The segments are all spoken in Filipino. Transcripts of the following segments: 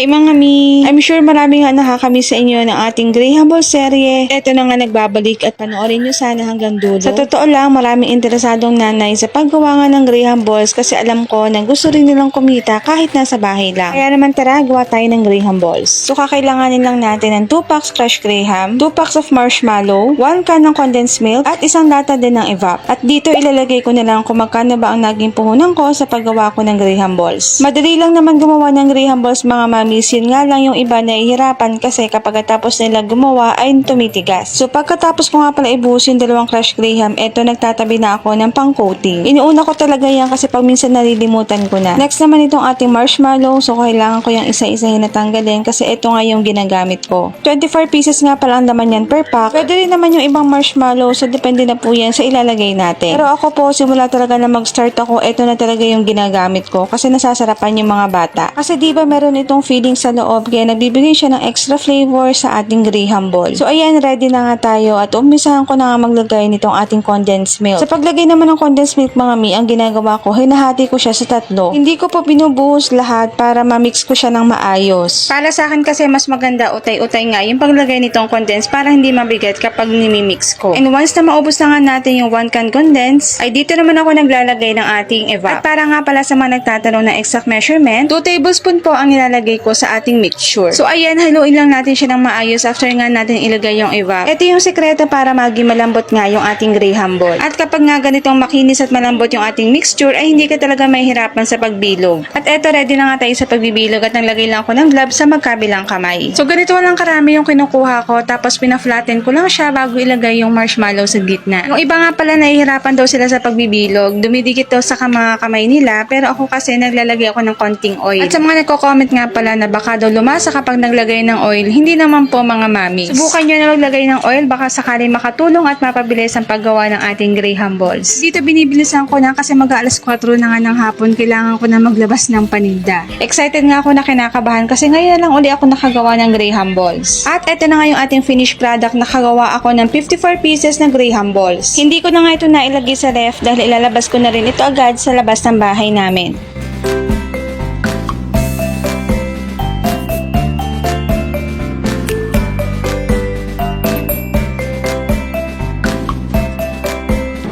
Hi mga mi! I'm sure marami nga nakakamiss sa inyo ng ating Graham Ball serye. Ito na nga nagbabalik at panoorin nyo sana hanggang dulo. Sa totoo lang, maraming interesadong nanay sa paggawa nga ng Graham Balls kasi alam ko na gusto rin nilang kumita kahit nasa bahay lang. Kaya naman tara, gawa tayo ng Graham Balls. So kakailanganin lang natin ng 2 packs crushed Graham, 2 packs of marshmallow, 1 can ng condensed milk, at isang lata din ng evap. At dito ilalagay ko na lang kung magkano ba ang naging puhunan ko sa paggawa ko ng Graham Balls. Madali lang naman gumawa ng Graham Balls mga mamis, yun nga lang yung iba nahihirapan kasi kapag tapos nila gumawa ay tumitigas. So pagkatapos ko nga pala ibuhos yung dalawang crush Graham, eto nagtatabi na ako ng pang-coating. Inuuna ko talaga yan kasi pag minsan nalilimutan ko na. Next naman itong ating marshmallow, so kailangan ko yung isa-isahin na tanggalin kasi ito nga yung ginagamit ko. 24 pieces nga pala ang laman yan per pack. Pwede rin naman yung ibang marshmallow, so depende na po yan sa ilalagay natin. Pero ako po, simula talaga na mag-start ako, ito na talaga yung ginagamit ko kasi nasasarapan yung mga bata. Kasi di ba meron itong feeling sa loob kaya nagbibigay siya ng extra flavor sa ating Graham Ball. So ayan, ready na nga tayo at umpisahan ko na nga maglagay nitong ating condensed milk. Sa paglagay naman ng condensed milk mga mi, ang ginagawa ko, hinahati ko siya sa tatlo. Hindi ko po binubuhos lahat para ma-mix ko siya ng maayos. Para sa akin kasi mas maganda utay-utay nga yung paglagay nitong condensed para hindi mabigat kapag nimimix ko. And once na maubos na nga natin yung 1 can condensed, ay dito naman ako naglalagay ng ating evap. At para nga pala sa mga nagtatanong ng exact measurement, 2 tablespoon po ang nilalagay ko sa ating mixture. So ayan, haluin lang natin siya ng maayos after nga natin ilagay yung evap. Ito yung sekreto para maging malambot nga yung ating graham ball. At kapag nga ganitong makinis at malambot yung ating mixture, ay hindi ka talaga mahihirapan sa pagbilog. At eto, ready na nga tayo sa pagbibilog at naglagay lang ako ng gloves sa magkabilang kamay. So ganito lang karami yung kinukuha ko tapos pinaflatten ko lang siya bago ilagay yung marshmallow sa gitna. Yung iba nga pala nahihirapan daw sila sa pagbibilog, dumidikit daw sa mga kamay nila pero ako kasi naglalagay ako ng konting oil. At sa mga nagko-comment nga pala na baka daw lumasa kapag naglagay ng oil, hindi naman po mga mami. Subukan nyo na maglagay ng oil baka sakali makatulong at mapabilis ang paggawa ng ating graham balls. Dito binibilisan ko na kasi mag alas 4 na nga ng hapon, kailangan ko na maglabas ng paninda. Excited nga ako na kinakabahan kasi ngayon na lang uli ako nakagawa ng graham balls. At eto na nga yung ating finished product, nakagawa ako ng 54 pieces na graham balls. Hindi ko na nga ito nailagay sa ref dahil ilalabas ko na rin ito agad sa labas ng bahay namin.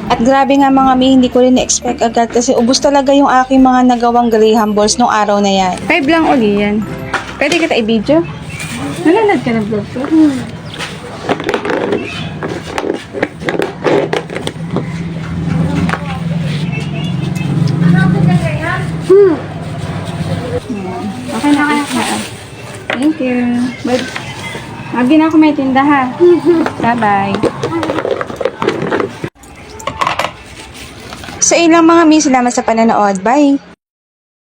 At grabe nga mga mi, hindi ko rin na-expect agad kasi ubos talaga yung aking mga nagawang graham balls nung araw na yan. Five lang uli yan. Pwede kita i-video? Nanonood ka ng vlog ko? Okay na, okay na. Thank you. But, Lagi na ako may tinda ha. Bye-bye. Sa ilang mga mi, salamat sa pananood. Bye!